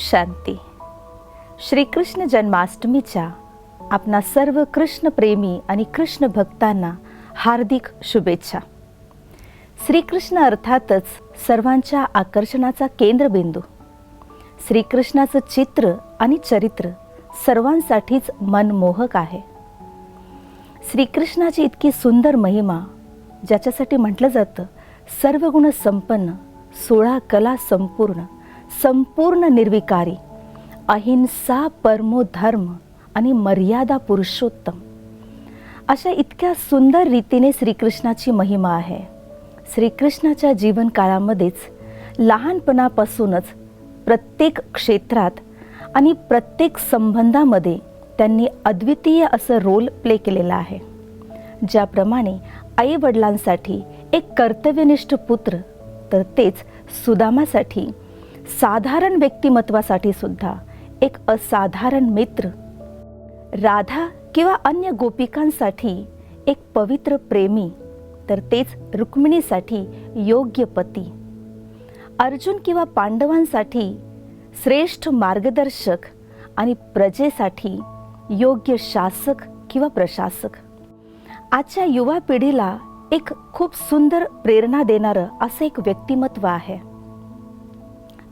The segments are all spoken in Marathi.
शांती. श्रीकृष्ण जन्माष्टमीच्या आपणा सर्व कृष्णप्रेमी आणि कृष्ण भक्तांना हार्दिक शुभेच्छा. श्रीकृष्ण अर्थातच सर्वांच्या आकर्षणाचा केंद्रबिंदू. श्रीकृष्णाचं चित्र आणि चरित्र सर्वांसाठीच मनमोहक आहे. श्रीकृष्णाची इतकी सुंदर महिमा ज्याच्यासाठी म्हटलं जातं सर्व गुण संपन्न सोळा कला संपूर्ण संपूर्ण निर्विकारी अहिंसा परमो धर्म आणि मर्यादा पुरुषोत्तम. अशा इतक्या सुंदर रीतीने श्रीकृष्णाची महिमा आहे. श्रीकृष्णाच्या जीवनकाळामध्येच लहानपणापासूनच प्रत्येक क्षेत्रात आणि प्रत्येक संबंधामध्ये त्यांनी अद्वितीय असं रोल प्ले केलेला आहे. ज्याप्रमाणे आईवडिलांसाठी एक कर्तव्यनिष्ठ पुत्र तर तेच सुदामासाठी साधारण व्यक्तिमत्वासाठी सुद्धा एक असाधारण मित्र राधा किंवा अन्य गोपिकांसाठी एक पवित्र प्रेमी तर तेच रुक्मिणीसाठी योग्य पती. अर्जुन किंवा पांडवांसाठी श्रेष्ठ मार्गदर्शक आणि प्रजेसाठी योग्य शासक किंवा प्रशासक. आजच्या युवा पिढीला एक खूप सुंदर प्रेरणा देणारं असं एक व्यक्तिमत्व आहे.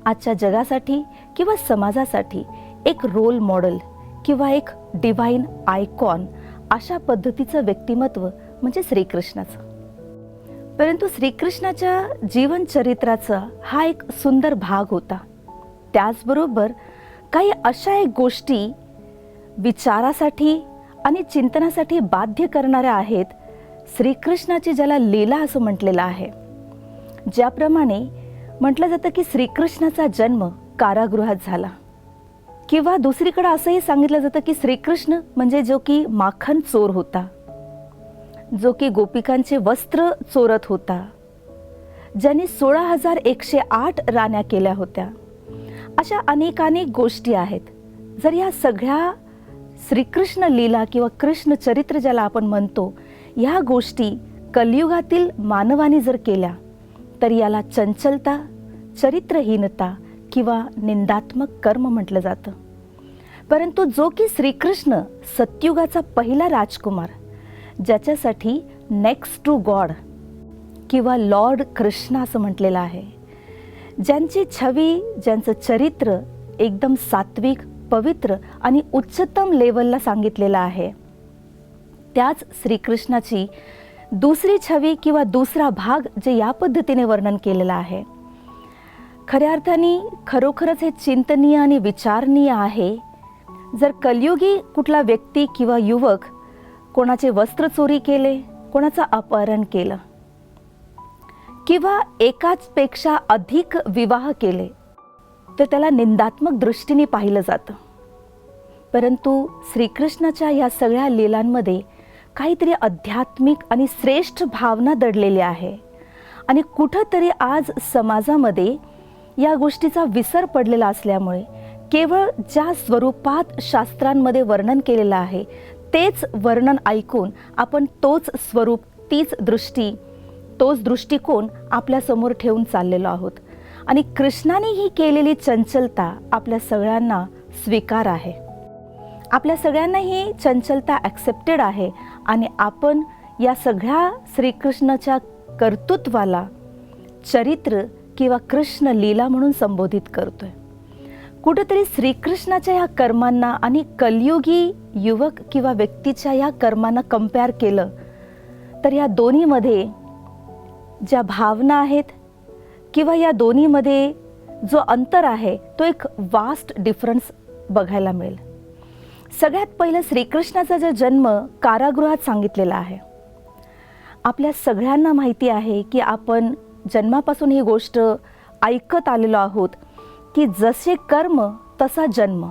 आजच्या जगासाठी किंवा समाजासाठी एक रोल मॉडेल किंवा एक डिवाईन आयकॉन अशा पद्धतीचं व्यक्तिमत्व म्हणजे श्रीकृष्णाचं. परंतु श्रीकृष्णाच्या जीवनचरित्राचा हा एक सुंदर भाग होता. त्याचबरोबर काही अशा एक गोष्टी विचारासाठी आणि चिंतनासाठी बाध्य करणाऱ्या आहेत श्रीकृष्णाची ज्याला लीला असं म्हटलेलं आहे. ज्याप्रमाणे म्हटलं जातं की श्रीकृष्णाचा जन्म कारागृहात झाला. किंवा दुसरीकडं असंही सांगितलं जातं की श्रीकृष्ण म्हणजे जो की माखन चोर होता. जो की गोपिकांचे वस्त्र चोरत होता. ज्याने सोळा हजार एकशे आठ राण्या केल्या होत्या. अशा अनेकानेक गोष्टी आहेत. जर या सगळ्या श्रीकृष्ण लीला किंवा कृष्ण चरित्र ज्याला आपण म्हणतो ह्या गोष्टी कलियुगातील मानवाने जर केल्या तर याला चंचलता चरित्रहीनता किंवा निंदात्मक कर्म म्हटलं जातं. परंतु जो की श्रीकृष्ण सत्युगाचा पहिला राजकुमार ज्याच्यासाठी नेक्स्ट टू गॉड किंवा लॉर्ड कृष्ण असं म्हटलेलं आहे ज्यांची छवी ज्यांचं चरित्र एकदम सात्विक पवित्र आणि उच्चतम लेवलला सांगितलेलं आहे त्याच श्रीकृष्णाची दुसरी छवी किंवा दुसरा भाग जे या पद्धतीने वर्णन केलेलं आहे. खऱ्या अर्थाने खरोखरच हे चिंतनीय आणि विचारणीय आहे. जर कलियुगी कुठला व्यक्ती किंवा युवक कोणाचे वस्त्र चोरी केले कोणाचं अपहरण केलं किंवा एकाचपेक्षा अधिक विवाह केले तर त्याला निंदात्मक दृष्टीने पाहिलं जातं. परंतु श्रीकृष्णाच्या या सगळ्या लीलांमध्ये काहीतरी आध्यात्मिक आणि श्रेष्ठ भावना दडलेली आहे. आणि कुठंतरी आज समाजामध्ये या गोष्टीचा विसर पडलेला असल्यामुळे केवळ ज्या स्वरूपात शास्त्रांमध्ये वर्णन केलेलं आहे तेच वर्णन ऐकून आपण तोच स्वरूप तीच दृष्टी तोच दृष्टिकोन आपल्यासमोर ठेवून चाललेलो आहोत. आणि कृष्णाने ही केलेली चंचलता आपल्या सगळ्यांना स्वीकार आहे. आपल्या सगळ्यांना ही चंचलता ॲक्सेप्टेड आहे. आणि आपण या सगळ्या श्रीकृष्णाच्या कर्तृत्वाला चरित्र किंवा कृष्ण लीला म्हणून संबोधित करतो आहे कुठंतरी श्रीकृष्णाच्या ह्या कर्मांना आणि कलयुगी युवक किंवा व्यक्तीच्या ह्या कर्मांना कंपेअर केलं तर या दोन्हीमध्ये ज्या भावना आहेत किंवा या दोन्हीमध्ये जो अंतर आहे तो एक वास्ट डिफरन्स बघायला मिळेल. सगळ्यात पहिलं श्रीकृष्णाचा जो जन्म कारागृहात सांगितलेला आहे. आपल्या सगळ्यांना माहिती आहे की आपण जन्मापासून ही गोष्ट ऐकत आलेलो आहोत की जसे कर्म तसा जन्म.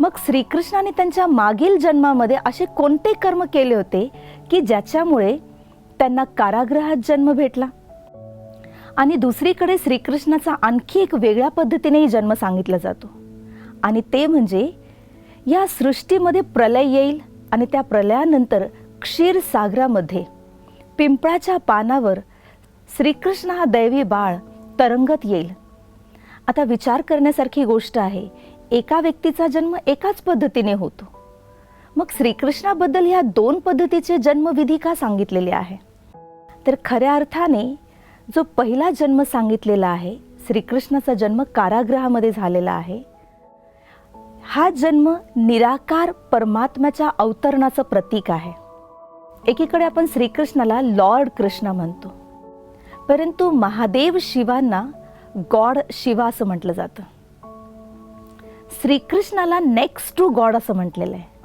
मग श्रीकृष्णाने त्यांच्या मागील जन्मामध्ये असे कोणते कर्म केले होते की ज्याच्यामुळे त्यांना कारागृहात जन्म भेटला? आणि दुसरीकडे श्रीकृष्णाचा आणखी एक वेगळ्या पद्धतीनेही जन्म सांगितला जातो. आणि ते म्हणजे या सृष्टीमध्ये प्रलय येईल आणि त्या प्रलयानंतर क्षीरसागरामध्ये पिंपळाच्या पानावर श्रीकृष्ण हा दैवी बाळ तरंगत येईल. आता विचार करण्यासारखी गोष्ट आहे एका व्यक्तीचा जन्म एकाच पद्धतीने होतो. मग श्रीकृष्णाबद्दल ह्या दोन पद्धतीचे जन्मविधी का सांगितलेले आहे? तर खऱ्या अर्थाने जो पहिला जन्म सांगितलेला आहे श्रीकृष्णाचा जन्म कारागृहामध्ये झालेला आहे हा जन्म निराकार परमात्म्याच्या अवतरणाचं प्रतीक आहे. एकीकडे आपण श्रीकृष्णाला लॉर्ड कृष्ण म्हणतो. परंतु महादेव शिवांना गॉड शिवा असं म्हटलं जातं. श्रीकृष्णाला नेक्स्ट टू गॉड असं म्हटलेलं आहे.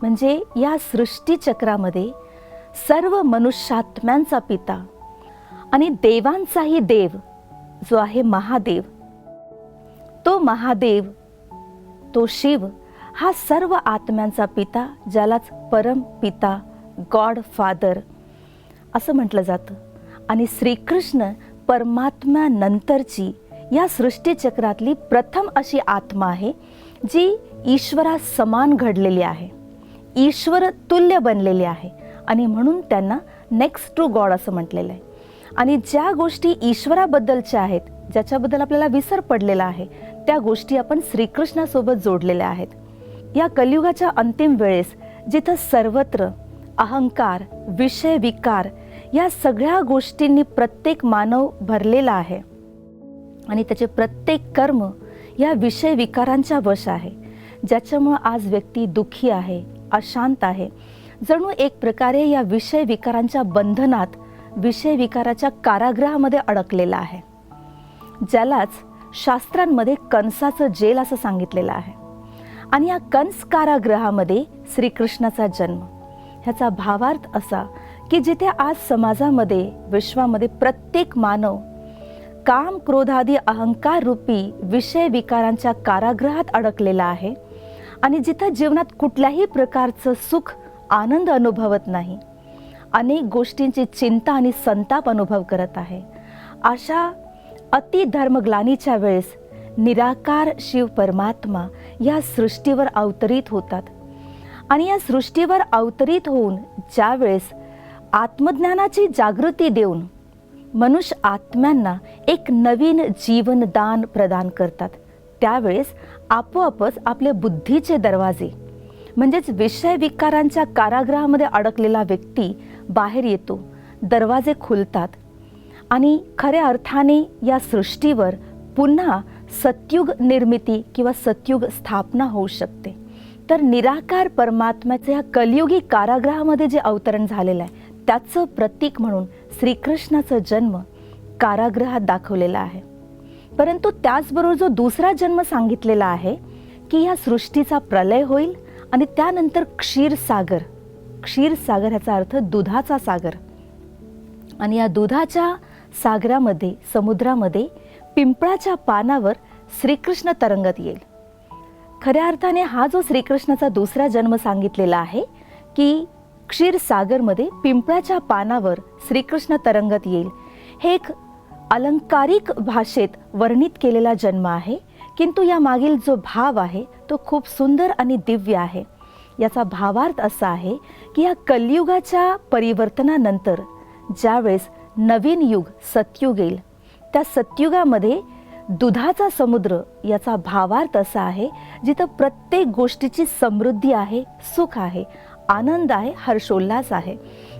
म्हणजे या सृष्टीचक्रामध्ये सर्व मनुष्यात्म्यांचा पिता आणि देवांचाही देव जो आहे महादेव. तो महादेव तो शिव हा सर्व आत्म्यांचा पिता ज्यालाच परम पिता गॉड फादर असं म्हटलं जातं. आणि श्रीकृष्ण परमात्म्यानंतरची या सृष्टीचक्रातली प्रथम अशी आत्मा आहे जी ईश्वरा समान घडलेली आहे. ईश्वर तुल्य बनलेली आहे. आणि म्हणून त्यांना नेक्स्ट टू गॉड असं म्हटलेलं आहे. आणि ज्या गोष्टी ईश्वराबद्दलच्या आहेत ज्याच्याबद्दल आपल्याला विसर पडलेला आहे त्या गोष्टी आपण श्रीकृष्णासोबत जोडलेल्या आहेत. या कलियुगाच्या अंतिम वेळेस जिथं सर्वत्र अहंकार विषय विकार या सगळ्या गोष्टींनी प्रत्येक मानव भरलेला आहे. आणि त्याचे प्रत्येक कर्म या विषय विकारांच्या वश आहे. ज्याच्यामुळं आज व्यक्ती दुःखी आहे अशांत आहे. जणू एक प्रकारे या विषय विकारांच्या बंधनात विषय विकाराच्या कारागृहामध्ये अडकलेला आहे. ज्यालाच शास्त्रांमध्ये कंसाचं जेल असं सांगितलेलं आहे. आणि या कंस कारागृहामध्ये श्रीकृष्णाचा जन्म. ह्याचा भावार्थ असा की जिथे आज समाजामध्ये विश्वामध्ये प्रत्येक मानव काम क्रोधादी अहंकार रूपी विषय विकारांच्या कारागृहात अडकलेला आहे आणि जिथं जीवनात कुठल्याही प्रकारचं सुख आनंद अनुभवत नाही अनेक गोष्टींची चिंता आणि संताप अनुभव करत आहे. अशा अति धर्मग्लानीच्या वेळेस निराकार शिव परमात्मा या सृष्टीवर अवतरित होतात. आणि या सृष्टीवर अवतरित होऊन ज्यावेळेस आत्मज्ञानाची जागृती देऊन मनुष्य आत्म्यांना एक नवीन जीवनदान प्रदान करतात. त्यावेळेस आपोआपच आपल्या बुद्धीचे दरवाजे म्हणजेच विषय विकारांच्या कारागृहामध्ये अडकलेला व्यक्ती बाहेर येतो. दरवाजे खुलतात आणि खऱ्या अर्थाने या सृष्टीवर पुन्हा सत्युग निर्मिती किंवा सत्युग स्थापना होऊ शकते. तर निराकार परमात्म्याचं ह्या कलियुगी कारागृहामध्ये जे अवतरण झालेलं आहे त्याचं प्रतीक म्हणून श्रीकृष्णाचा जन्म कारागृहात दाखवलेला आहे. परंतु त्याचबरोबर जो दुसरा जन्म सांगितलेला आहे की ह्या सृष्टीचा प्रलय होईल आणि त्यानंतर क्षीरसागर क्षीरसागर ह्याचा अर्थ दुधाचा सागर. आणि या दुधाच्या सागरामध्ये समुद्रामध्ये पिंपळाच्या पानावर श्रीकृष्ण तरंगत येईल. खऱ्या अर्थाने हा जो श्रीकृष्णाचा दुसरा जन्म सांगितलेला आहे की क्षीरसागरमध्ये पिंपळाच्या पानावर श्रीकृष्ण तरंगत येईल हे एक अलंकारिक भाषेत वर्णित केलेला जन्म आहे. किंतु या मागील जो भाव आहे तो खूप सुंदर आणि दिव्य आहे. याचा भावार्थ असा आहे की या कलियुगाच्या परिवर्तनानंतर ज्यावेळेस नवीन युग सतयुग येईल. त्या सतयुगामध्ये दुधाचा समुद्र याचा भावार्थ असा आहे जिथं प्रत्येक गोष्टीची समृद्धी आहे सुख आहे आनंद आहे हर्षोल्लास आहे.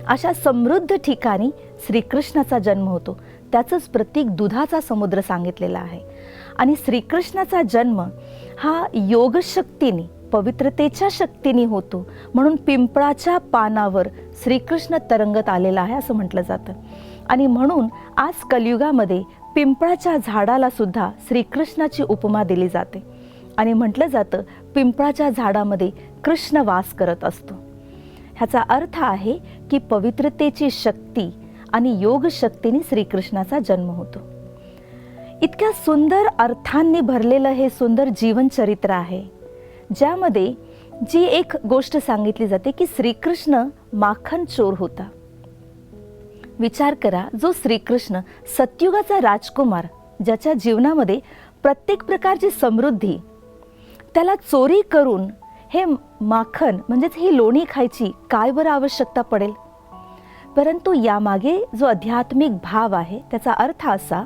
अशा समृद्ध ठिकाणी श्रीकृष्णाचा जन्म होतो. त्याचंच प्रतीक दुधाचा समुद्र सांगितलेला आहे. आणि श्रीकृष्णाचा जन्म हा योगशक्तीने पवित्रतेच्या शक्तीने होतो. म्हणून पिंपळाच्या पानावर श्रीकृष्ण तरंगत आलेला आहे असं म्हटलं जातं. आणि म्हणून आज कलियुगामध्ये पिंपळाच्या झाडाला सुद्धा श्रीकृष्णाची उपमा दिली जाते. आणि म्हटलं जातं पिंपळाच्या झाडामध्ये कृष्ण वास करत असतो. ह्याचा अर्थ आहे की पवित्रतेची शक्ती आणि योग शक्तीने श्रीकृष्णाचा जन्म होतो. इतक्या सुंदर अर्थांनी भरलेलं हे सुंदर जीवनचरित्र आहे ज्यामध्ये जी एक गोष्ट सांगितली जाते की श्रीकृष्ण माखन चोर होता. विचार करा जो श्रीकृष्ण सत्युगाचा राजकुमार ज्याच्या जीवनामध्ये प्रत्येक प्रकारची समृद्धी त्याला चोरी करून हे माखन म्हणजेच ही लोणी खायची काय बरं आवश्यकता पडेल? परंतु यामागे जो आध्यात्मिक भाव आहे त्याचा अर्थ असा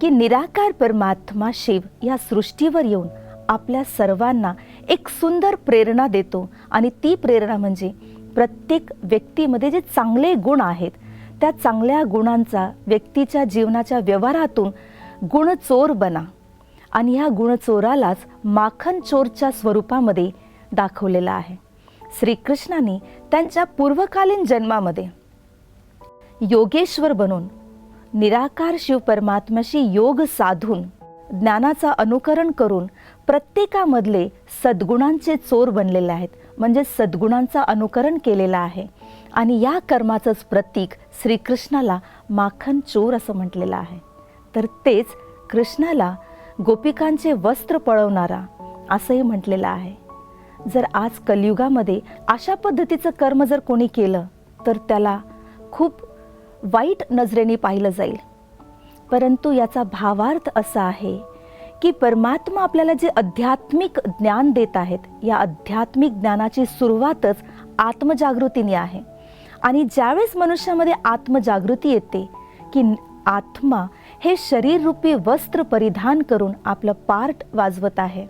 की निराकार परमात्मा शिव या सृष्टीवर येऊन आपल्या सर्वांना एक सुंदर प्रेरणा देतो. आणि ती प्रेरणा म्हणजे प्रत्येक व्यक्तीमध्ये जे चांगले गुण आहेत त्या चांगल्या गुणांचा व्यक्तीच्या जीवनाच्या व्यवहारातून गुणचोर बना. आणि ह्या गुणचोरालाच माखन चोरच्या स्वरूपामध्ये दाखवलेला आहे. श्रीकृष्णाने त्यांच्या पूर्वकालीन जन्मामध्ये योगेश्वर बनून निराकार शिव परमात्म्याशी योग साधून ज्ञानाचा अनुकरण करून प्रत्येकामधले सद्गुणांचे चोर बनलेले आहेत. म्हणजे सद्गुणांचा अनुकरण केलेला आहे. आणि या कर्माचंच प्रतीक श्रीकृष्णाला माखन चोर असं म्हटलेलं आहे. तर तेच कृष्णाला गोपिकांचे वस्त्र पळवणारा असंही म्हटलेलं आहे. जर आज कलियुगामध्ये अशा पद्धतीचं कर्म जर कोणी केलं तर त्याला खूप वाईट नजरेने पाहिलं जाईल. परंतु याचा भावार्थ असा आहे की परमात्मा आपल्याला जे आध्यात्मिक ज्ञान देत आहेत या आध्यात्मिक ज्ञानाची सुरुवातच आत्मजागृतीने आहे. आणि ज्यावेळेस मनुष्यामध्ये आत्मजागृती येते की आत्मा हे शरीररूपी वस्त्र परिधान करून आपलं पार्ट वाजवत आहे.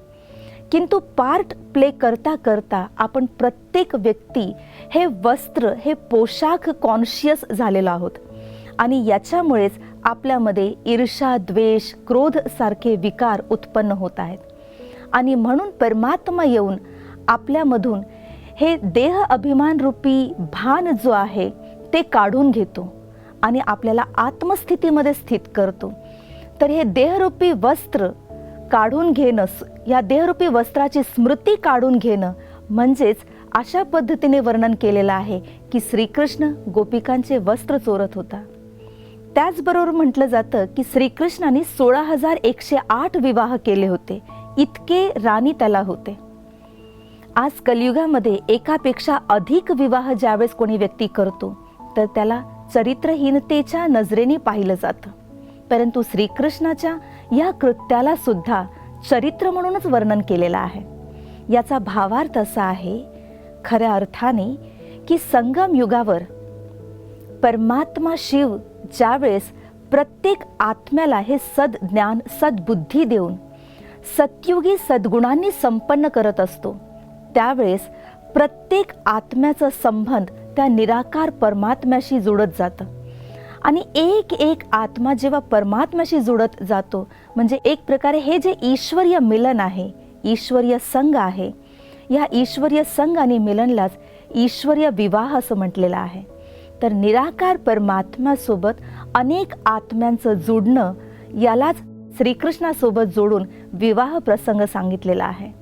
किंतु पार्ट प्ले करता करता आपण प्रत्येक व्यक्ती हे वस्त्र हे पोशाख कॉन्शियस झालेलो आहोत. आणि याच्यामुळेच आपल्यामध्ये ईर्षा द्वेष क्रोध सारखे विकार उत्पन्न होत आहेत. आणि म्हणून परमात्मा येऊन आपल्यामधून हे देह अभिमान रूपी भान जो आहे ते काढून घेतो आणि आपल्याला आत्मस्थितीमध्ये स्थित करतो. तर हे देहरूपी वस्त्र काढून घेणं या देहरूपी वस्त्राची स्मृती काढून घेणं म्हणजेच अशा पद्धतीने वर्णन केलेलं आहे की श्रीकृष्ण गोपिकांचे वस्त्र चोरत होता. त्याचबरोबर म्हटलं जातं की श्रीकृष्णाने सोळा हजार एकशे आठ विवाह केले होते. इतके राणी त्याला होते. आज कलियुगामध्ये एकापेक्षा अधिक विवाह ज्यावेळेस कोणी व्यक्ती करतो तर त्याला चरित्रहीनतेच्या नजरेने पाहिलं जातं. परंतु श्रीकृष्णाच्या या कृत्याला सुद्धा चरित्र म्हणूनच वर्णन केलेलं आहे. याचा भावार्थ असा आहे खऱ्या अर्थाने की संगम युगावर परमात्मा शिव ज्यावेळेस प्रत्येक आत्म्याला हे सद्ज्ञान सद्बुद्धी देऊन सत्युगी सद्गुणांनी संपन्न करत असतो त्यावेळेस प्रत्येक आत्म्याचा संबंध त्या निराकार परमात्म्याशी जुडत जातं. आणि एक एक आत्मा जेव्हा परमात्म्याशी जुडत जातो म्हणजे एक प्रकारे हे जे ईश्वरीय मिलन आहे ईश्वरीय संघ आहे या ईश्वरीय संघ आणि मिलनलाच ईश्वरीय विवाह असं म्हटलेलं आहे. तर निराकार परमात्म्यासोबत अनेक आत्म्यांचं जुडणं यालाच श्रीकृष्णासोबत जोडून विवाह प्रसंग सांगितलेला आहे.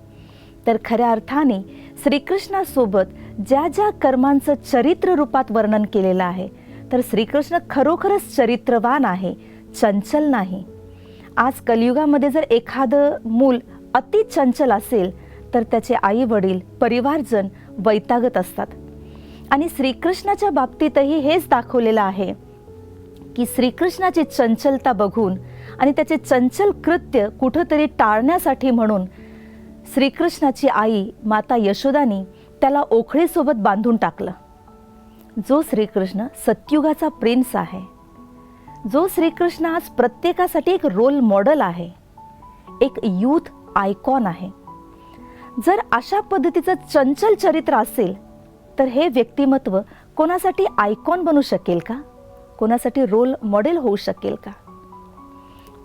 तर खऱ्या अर्थाने श्रीकृष्णासोबत ज्या ज्या कर्मांचं चरित्र रूपात वर्णन केलेलं आहे तर श्रीकृष्ण खरोखरच चरित्रवान आहे चंचल नाही. आज कलियुगामध्ये जर एखादं मूल अति चंचल असेल तर त्याचे आई वडील परिवारजन वैतागत असतात. आणि श्रीकृष्णाच्या बाबतीतही हेच दाखवलेलं आहे की श्रीकृष्णाची चंचलता बघून आणि त्याचे चंचल कृत्य कुठंतरी टाळण्यासाठी म्हणून श्रीकृष्णाची आई माता यशोदानी त्याला ओखळीसोबत बांधून टाकलं. जो श्रीकृष्ण सत्युगाचा प्रिन्स आहे. जो श्रीकृष्ण आज प्रत्येकासाठी एक रोल मॉडेल आहे. एक यूथ आयकॉन आहे. जर अशा पद्धतीचं चंचल चरित्र असेल तर हे व्यक्तिमत्व कोणासाठी आयकॉन बनू शकेल का? कोणासाठी रोल मॉडेल होऊ शकेल का?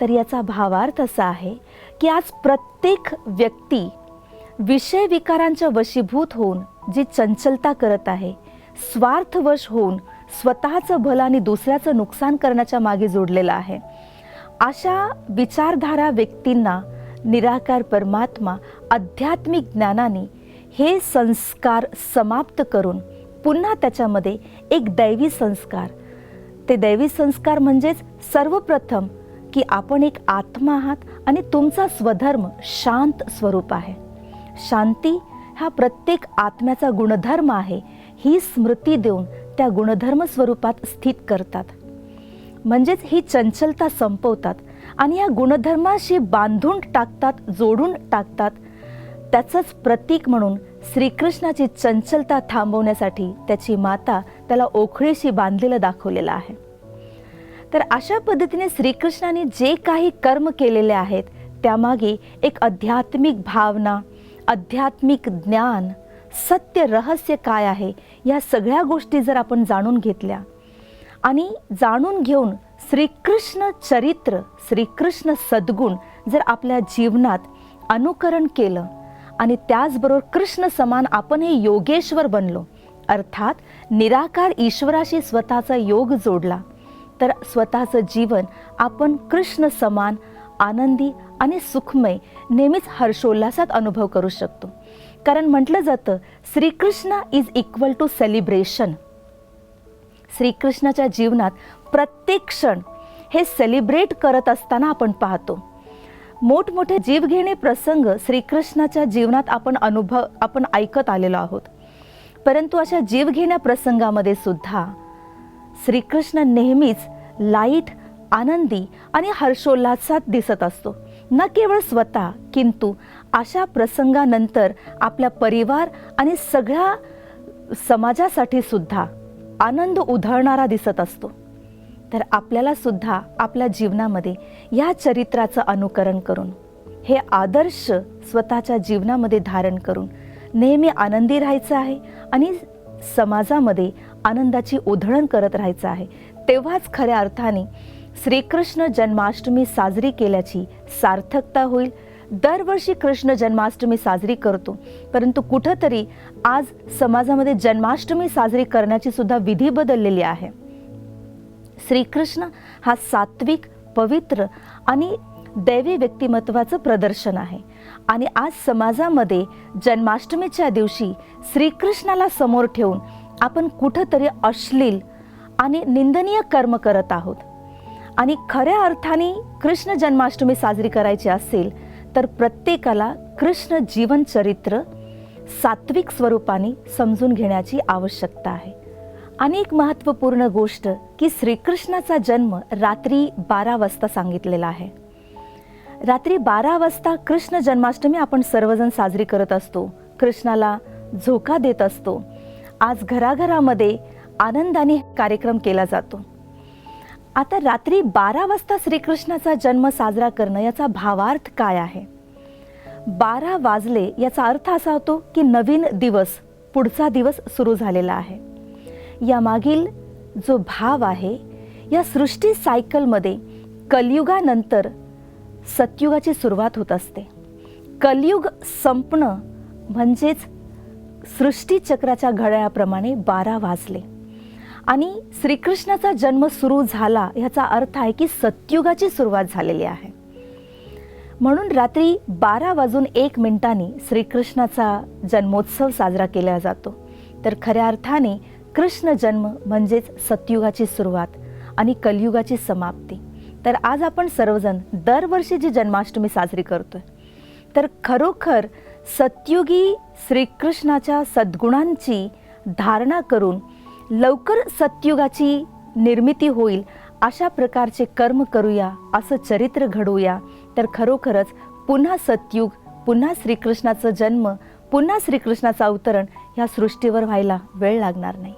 तर याचा भावार्थ असा आहे की आज प्रत्येक व्यक्ती विषय विकारांच्या वशीभूत होऊन जी चंचलता करत आहे स्वार्थवश होऊन स्वतःचं भलं आणि दुसऱ्याचं नुकसान करण्याच्या मागे जोडलेलं आहे. अशा विचारधारा व्यक्तींना निराकार परमात्मा आध्यात्मिक ज्ञानाने हे संस्कार समाप्त करून पुन्हा त्याच्यामध्ये एक दैवी संस्कार. ते दैवी संस्कार म्हणजेच सर्वप्रथम की आपण एक आत्मा आहात आणि तुमचा स्वधर्म शांत स्वरूप आहे. शांती हा प्रत्येक आत्म्याचा गुणधर्म आहे. ही स्मृती देऊन त्या गुणधर्म स्वरूपात स्थित करतात. म्हणजेच ही चंचलता संपवतात आणि या गुणधर्माशी बांधून टाकतात जोडून टाकतात. त्याचंच प्रतीक म्हणून श्रीकृष्णाची चंचलता थांबवण्यासाठी त्याची माता त्याला ओखळीशी बांधलेलं दाखवलेलं आहे. तर अशा पद्धतीने श्रीकृष्णाने जे काही कर्म केलेले आहेत त्यामागे एक आध्यात्मिक भावना आध्यात्मिक ज्ञान सत्य रहस्य काय आहे या सगळ्या गोष्टी जर आपण जाणून घेतल्या आणि जाणून घेऊन श्रीकृष्ण चरित्र श्रीकृष्ण सद्गुण जर आपल्या जीवनात अनुकरण केलं आणि त्याचबरोबर कृष्ण समान आपण हे योगेश्वर बनलो अर्थात निराकार ईश्वराशी स्वतःचा योग जोडला तर स्वतःचं जीवन आपण कृष्ण समान आनंदी आणि सुखमय नेहमीच हर्षोल्लासात अनुभव करू शकतो. कारण म्हटलं जातं Shrikrishna is equal to celebration श्रीकृष्णाच्या जीवनात प्रत्येक क्षण हे सेलिब्रेट करत असताना आपण पाहतो. मोठमोठे जीवघेणे प्रसंग श्रीकृष्णाच्या जीवनात आपण अनुभव आपण ऐकत आलेलो आहोत. परंतु अशा जीवघेण्या प्रसंगामध्ये सुद्धा श्रीकृष्ण नेहमीच लाइट आनंदी आणि हर्षोल्लासात दिसत असतो. न केवळ स्वतः किंतु अशा प्रसंगानंतर आपल्या परिवार आणि सगळ्या समाजासाठी सुद्धा आनंद उधळणारा दिसत असतो. तर आपल्याला सुद्धा आपल्या जीवनामध्ये या चरित्राचं अनुकरण करून हे आदर्श स्वतःच्या जीवनामध्ये धारण करून नेहमी आनंदी राहायचं आहे आणि समाजामध्ये आनंदाची उधळण करत राहायचं आहे. तेव्हाच खऱ्या अर्थाने श्रीकृष्ण जन्माष्टमी साजरी केल्याची सार्थकता होईल. दरवर्षी कृष्ण जन्माष्टमी साजरी करतो. परंतु कुठंतरी आज समाजामध्ये जन्माष्टमी साजरी करण्याची सुद्धा विधी बदललेली आहे. श्रीकृष्ण हा सात्विक पवित्र आणि दैवी व्यक्तिमत्वाचं प्रदर्शन आहे. आणि आज समाजामध्ये जन्माष्टमीच्या दिवशी श्रीकृष्णाला समोर ठेवून आपण कुठंतरी अश्लील आणि निंदनीय कर्म करत आहोत. आणि खऱ्या अर्थाने कृष्ण जन्माष्टमी साजरी करायची असेल तर प्रत्येकाला कृष्ण जीवनचरित्र सात्विक स्वरूपाने समजून घेण्याची आवश्यकता आहे. आणि एक महत्त्वपूर्ण गोष्ट की श्रीकृष्णाचा जन्म रात्री बारा वाजता सांगितलेला आहे. रात्री बारा वाजता कृष्ण जन्माष्टमी आपण सर्वजण साजरी करत असतो. कृष्णाला झोका देत असतो. आज घराघरामध्ये आनंदाने कार्यक्रम केला जातो. आता रात्री बारा वाजता श्रीकृष्णाचा जन्म साजरा करणं याचा भावार्थ काय आहे? बारा वाजले याचा अर्थ असा होतो की नवीन दिवस पुढचा दिवस सुरू झालेला आहे. यामागील जो भाव आहे या सृष्टी सायकलमध्ये कलियुगानंतर सतयुगाची सुरुवात होत असते. कलियुग संपणं म्हणजेच सृष्टीचक्राच्या घड्याळाप्रमाणे बारा वाजले. आणि श्रीकृष्णाचा जन्म सुरू झाला ह्याचा अर्थ आहे की सत्युगाची सुरुवात झालेली आहे. म्हणून रात्री बारा वाजून एक मिनिटांनी श्रीकृष्णाचा जन्मोत्सव साजरा केला जातो. तर खऱ्या अर्थाने कृष्ण जन्म म्हणजेच सत्युगाची सुरुवात आणि कलियुगाची समाप्ती. तर आज आपण सर्वजण दरवर्षी जी जन्माष्टमी साजरी करतोय तर खरोखर सत्युगी श्रीकृष्णाच्या सद्गुणांची धारणा करून लवकर सत्युगाची निर्मिती होईल अशा प्रकारचे कर्म करूया असं चरित्र घडवूया. तर खरोखरच पुन्हा सत्युग पुन्हा श्रीकृष्णाचं जन्म पुन्हा श्रीकृष्णाचं अवतरण ह्या सृष्टीवर व्हायला वेळ लागणार नाही.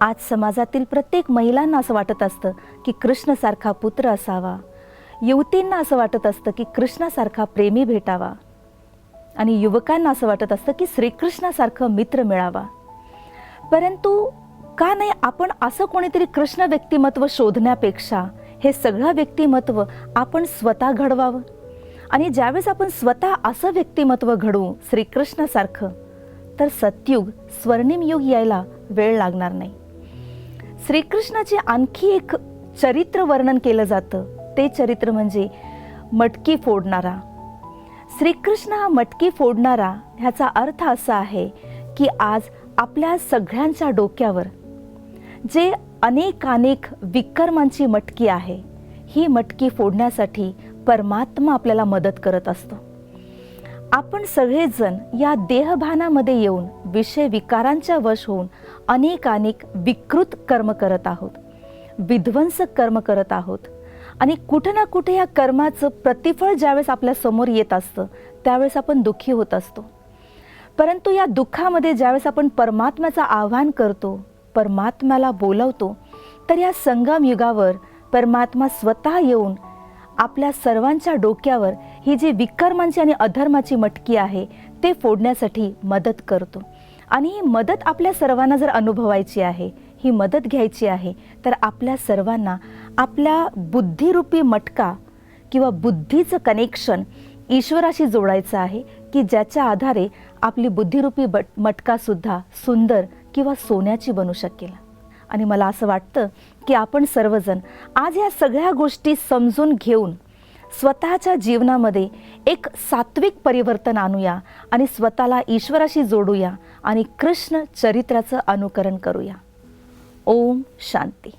आज समाजातील प्रत्येक महिलांना असं वाटत असतं की कृष्णसारखा पुत्र असावा. युवतींना असं वाटत असतं की कृष्णासारखा प्रेमी भेटावा. आणि युवकांना असं वाटत असतं की श्रीकृष्णासारखं मित्र मिळावा. परंतु का नाही आपण असं कोणीतरी कृष्ण व्यक्तिमत्व शोधण्यापेक्षा हे सगळं व्यक्तिमत्व आपण स्वतः घडवावं? आणि ज्यावेळेस आपण स्वतः असं व्यक्तिमत्व घडवू श्रीकृष्णासारखं तर सतयुग स्वर्णिम युग यायला वेळ लागणार नाही. श्रीकृष्णाचे आणखी एक चरित्र वर्णन केलं जातं. ते चरित्र म्हणजे मटकी फोडणारा. श्रीकृष्ण हा मटकी फोडणारा ह्याचा अर्थ असा आहे की आज आपल्या सगळ्यांच्या डोक्यावर जे अनेकानेक विकर्मांची मटकी आहे ही मटकी फोडण्यासाठी परमात्मा आपल्याला मदत करत असतो. आपण सगळेजण या देहभानामध्ये येऊन विषय विकारांच्या वश होऊन अनेकानेक विकृत कर्म करत आहोत विध्वंसक कर्म करत आहोत. आणि कुठं ना कुठे या कर्माचं प्रतिफळ ज्यावेळेस आपल्यासमोर येत असतं त्यावेळेस आपण दुःखी होत असतो. परंतु या दुःखामध्ये ज्यावेळेस आपण परमात्म्याचं आव्हान करतो परमात्म्याला बोलवतो तर या संगम युगावर परमात्मा स्वतः येऊन आपल्या सर्वांच्या डोक्यावर ही जी विकर्मांची आणि अधर्माची मटकी आहे ते फोडण्यासाठी मदत करतो. आणि ही मदत आपल्या सर्वांना जर अनुभवायची आहे ही मदत घ्यायची आहे तर आपल्या सर्वांना आपल्या बुद्धिरूपी मटका किंवा बुद्धीचं कनेक्शन ईश्वराशी जोडायचं आहे की ज्याच्या आधारे आपली बुद्धिरूपी बट मटकासुद्धा सुंदर किंवा सोन्याची बनू शकेल. आणि मला असं वाटतं की आपण सर्वजण आज या सगळ्या गोष्टी समजून घेऊन स्वतःच्या जीवनामध्ये एक सात्विक परिवर्तन आणूया आणि स्वतःला ईश्वराशी जोडूया आणि कृष्ण चरित्राचं अनुकरण करूया. ओम शांती.